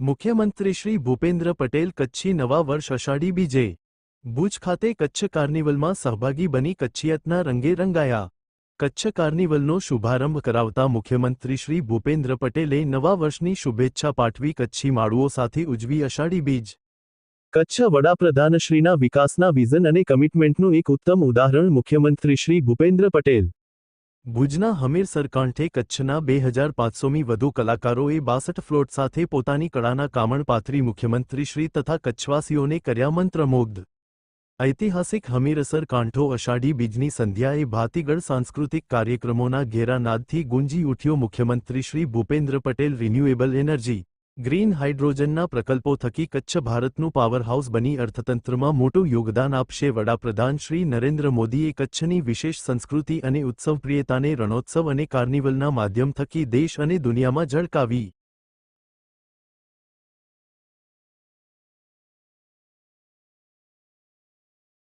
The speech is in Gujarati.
મુખ્યમંત્રી શ્રી ભૂપેન્દ્ર પટેલ કચ્છી નવા વર્ષ અષાઢી બીજે ભુજ ખાતે કચ્છ કાર્નિવલમાં સહભાગી બની કચ્છિયતના રંગે રંગાયા. કચ્છ કાર્નિવલનો શુભારંભ કરાવતા મુખ્યમંત્રી શ્રી ભૂપેન્દ્ર પટેલે નવા વર્ષની શુભેચ્છા પાઠવી કચ્છી માળુઓ સાથે ઉજવી અષાઢી બીજ. કચ્છ વડાપ્રધાનશ્રીના વિકાસના વિઝન અને કમિટમેન્ટનું એક ઉત્તમ ઉદાહરણ મુખ્યમંત્રી શ્રી ભૂપેન્દ્ર પટેલ. ભુજના હમીરસર કાંઠે કચ્છના બે હજાર પાંચસોમી વધુ કલાકારોએ બાસઠ ફ્લોટ સાથે પોતાની કળાના કામણ પાથરી મુખ્યમંત્રીશ્રી તથા કચ્છવાસીઓને કર્યા મંત્રમુગ્ધ. ઐતિહાસિક હમીરસર કાંઠો અષાઢી બીજની સંધ્યાએ ભાતીગળ સાંસ્કૃતિક કાર્યક્રમોના ઘેરાનાદથી ગુંજી ઉઠ્યો મુખ્યમંત્રી Shri Bhupendra Patel renewable energy. Green હાઇડ્રોજનના પ્રકલ્પો થકી કચ્છ ભારતનું પાવરહાઉસ બની અર્થતંત્રમાં મોટું યોગદાન આપશે. વડાપ્રધાન શ્રી નરેન્દ્ર મોદીએ કચ્છની વિશેષ સંસ્કૃતિ અને ઉત્સવપ્રિયતાને રણોત્સવ અને કાર્નિવલના માધ્યમ થકી દેશ અને દુનિયામાં ઝળકાવી.